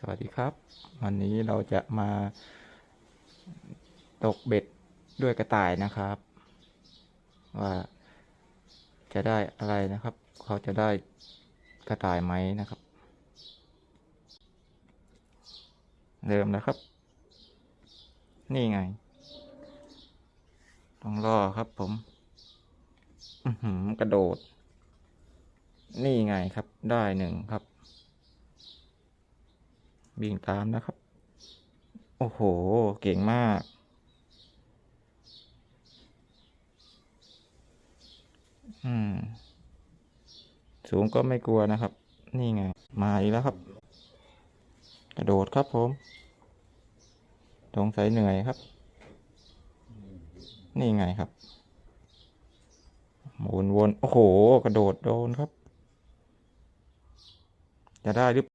สวัสดีครับ วันนี้เราจะมาตกเบ็ดด้วยกระต่ายนะครับ ว่าจะได้อะไรนะครับ เขาจะได้กระต่ายไหมนะครับ เริ่มแล้วครับ นี่ไง ต้องรอครับผมอือหือกระโดด นี่ไงครับได้หนึ่งครับ วิ่งตามนะครับ โอ้โห เก่งมาก อืม สูงก็ไม่กลัวนะครับ นี่ไง มาอีกแล้วครับ กระโดดครับผมสงสัยเหนื่อยครับ นี่ไงครับ หมุนวน โอ้โห กระโดดโดนครับ จะได้หรือ